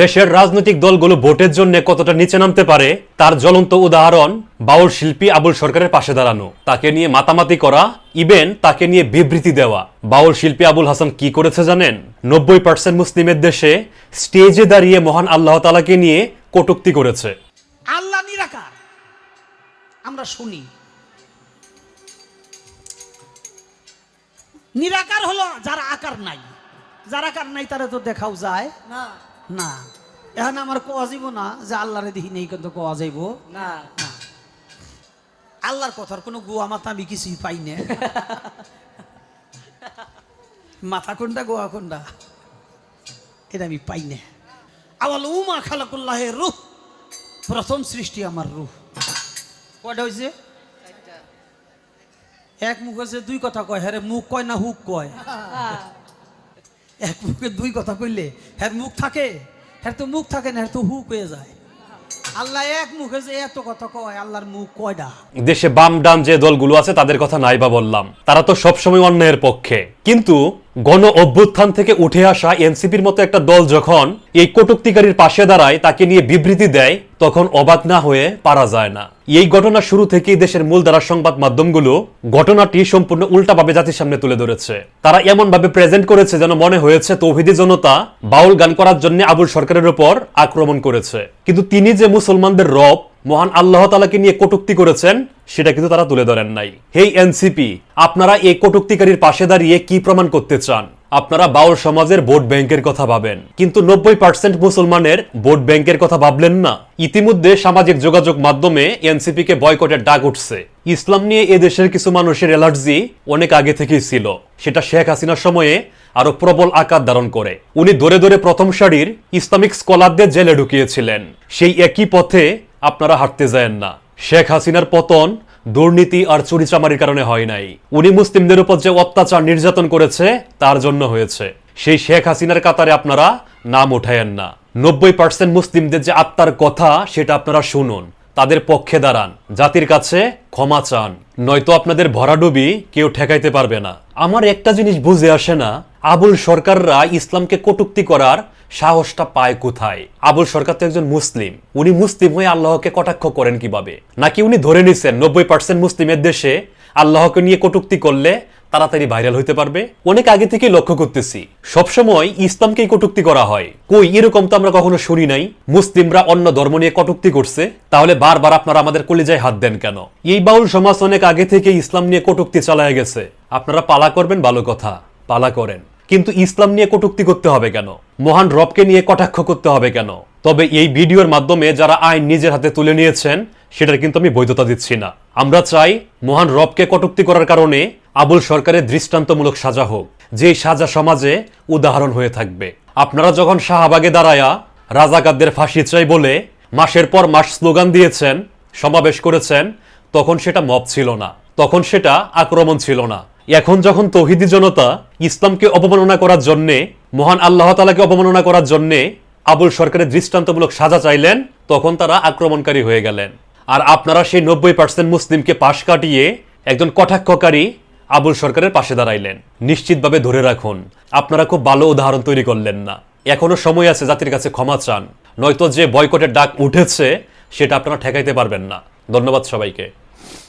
দেশের রাজনৈতিক দলগুলো ভোটের জন্য কতটা নিচে নামতে পারে তার জ্বলন্ত উদাহরণ বাউল শিল্পী আবুল সরকারের পাশে দাঁড়ানো। তাকে নিয়ে মাতামাতি করা ইভেন তাকে নিয়ে বিবৃতি দেওয়া। বাউল শিল্পী আবুল হাসান কি করেছে জানেন? নব্বই পার্সেন্ট মুসলিমের দেশে স্টেজে দাঁড়িয়ে মহান আল্লাহ তালাকে নিয়ে কটুক্তি করেছে। আল্লাহ নিরাকার। আমরা শুনি। নিরাকার হলো যারা আকার নাই। যারা আকার নাই তারা তো দেখাও যায়। না। না। এখন আমার কোয়া যাইব না যে আল্লাহরে দেখি নেই কিন্তু কোয়া যাইব। না। আল্লাহর কথার কোনো গোয়া মাথা আমি কিছুই পাই না। মাথা কোনটা গোয়া কোনটা? এটা আমি পাই না। আওয়াল উমা খালাকুল্লাহে রুহ। প্রথম সৃষ্টি আমার রুহ। কয়টা হয়েছে এক মুখ আছে দুই কথা কয়। হ্যাঁ মুখ কয় না হুক কয়? এক মুখে দুই কথা কইলে, হ্যার মুখ থাকে, হ্যার তো মুখ থাকে না, হ্যার তো হুক হয়ে যায়। আল্লাহ এক মুখে যে এত কথা কয়, আল্লাহর মুখ কয়ডা? দেশে বাম ডান যে দলগুলো আছে, তাদের কথা নাই বা বললাম। তারা তো সবসময় অন্যায়ের পক্ষে। কিন্তু গণ অভ্যুত্থান থেকে উঠে আসা এনসিপির মতো একটা দল যখন এই কটুক্তিকারীর পাশে দাঁড়ায়, তাকে নিয়ে বিবৃতি দেয়, তখন অবাক না হয়ে পারা যায় না। এই ঘটনা শুরু থেকেই দেশের মূলধারা সংবাদ মাধ্যমগুলো ঘটনাটি সম্পূর্ণ উল্টাভাবে জাতির সামনে তুলে ধরেছে। তারা এমন ভাবে প্রেজেন্ট করেছে যেন মনে হয়েছে, তৌহিদি জনতা বাউল গান করার জন্য আবুল সরকারের উপর আক্রমণ করেছে। কিন্তু তিনি যে মুসলমানদের রব মহান আল্লাহ তালাকে নিয়ে কটুক্তি করেছেন, সেটা কিন্তু তারা তুলে ধরেন নাই। হেই এনসিপি, আপনারা এই কটুক্তিকারীর পাশে দাঁড়িয়ে কি প্রমাণ করতে চান? আপনারা বাউল সমাজের ভোট ব্যাংকের কথা ভাবেন। কিন্তু নব্বই পার্সেন্ট মুসলমানের ভোট ব্যাংকের কথা ভাবলেন না। ইতিমধ্যে সামাজিক যোগাযোগ মাধ্যমে এনসিপি কে বয়কটের ডাক উঠছে। ইসলাম নিয়ে এ দেশের কিছু মানুষের অ্যালার্জি অনেক আগে থেকেই ছিল। সেটা শেখ হাসিনার সময়ে আরও প্রবল আকার ধারণ করে। উনি ধরে ধরে প্রথম সারির ইসলামিক স্কলারদের জেলে ঢুকিয়েছিলেন। সেই একই পথে আপনারা হাঁটতে যায়েন না। শেখ হাসিনার পতন দুর্নীতি আর চুরিচামারির কারণে হয় নাই। উনি মুসলিমদের উপর যে অত্যাচার নির্যাতন করেছে, তার জন্য হয়েছে। সেই শেখ হাসিনার কাতারে আপনারা নাম উঠায়েন না। নব্বই পার্সেন্ট মুসলিমদের যে আত্মার কথা, সেটা আপনারা শুনুন। তাদের পক্ষে দাঁড়ান। জাতির কাছে ক্ষমা চান। নয়তো আপনাদের ভরাডুবি কেউ ঠেকাইতে পারবে না। আমার একটা জিনিস বুঝে আসে না, আবুল সরকাররা ইসলামকে কটুক্তি করার সাহসটা পায় কোথায়? আবুল সরকার তো একজন মুসলিম। উনি মুসলিম হয়ে আল্লাহকে কটাক্ষ করেন কীভাবে? নাকি উনি ধরে নিছেন নব্বই পার্সেন্ট মুসলিমের দেশে আল্লাহকে নিয়ে কটুক্তি করলে তাড়াতাড়ি ভাইরাল হইতে পারবে? অনেক আগে থেকে লক্ষ্য করতেছি। সবসময় ইসলামকেই কটুক্তি করা হয়। কই, এরকম তো আমরা কখনো শুনি নাই। মুসলিমরা অন্য ধর্ম নিয়ে কটুক্তি করছে। তাহলে বারবার আপনারা আমাদের কলিজায় হাত দেন কেন? এই বাউল সমাজ অনেক আগে থেকে ইসলাম নিয়ে কটুক্তি চালায় গেছে। আপনারা পালা করবেন, ভালো কথা। পালা করেন। কিন্তু ইসলাম নিয়ে কটুক্তি করতে হবে কেন? মহান রবকে নিয়ে কটাক্ষ করতে হবে কেন? তবে এই ভিডিওর মাধ্যমে যারা আইন নিজের হাতে তুলে নিয়েছেন, সেটার কিন্তু আমি বৈধতা দিচ্ছি না। আমরা চাই মহান রবকে কটুক্তি করার কারণে আবুল সরকারের দৃষ্টান্তমূলক সাজা হোক, যে সাজা সমাজে উদাহরণ হয়ে থাকবে। আপনারা যখন শাহবাগে দাঁড়ায়া রাজাকারদের ফাঁসি চাই বলে মাসের পর মাস স্লোগান দিয়েছেন, সমাবেশ করেছেন, তখন সেটা মব ছিল না। তখন সেটা আক্রমণ ছিল না। এখন যখন তৌহিদি জনতা ইসলামকে অপমাননা করার জন্যে, মহান আল্লাহ তালাকে অপমাননা করার জন্যে আবুল সরকারের দৃষ্টান্তমূলক সাজা চাইলেন, তখন তারা আক্রমণকারী হয়ে গেলেন। আর আপনারা সেই নব্বই পার্সেন্ট মুসলিমকে পাশ কাটিয়ে একজন কটাক্ষকারী আবুল সরকারের পাশে দাঁড়াইলেন। নিশ্চিতভাবে ধরে রাখুন, আপনারা খুব ভালো উদাহরণ তৈরি করলেন না। এখনও সময় আছে জাতির কাছে ক্ষমা চান, নয়তো যে বয়কটের ডাক উঠেছে, সেটা আপনারা ঠেকাইতে পারবেন না। ধন্যবাদ সবাইকে।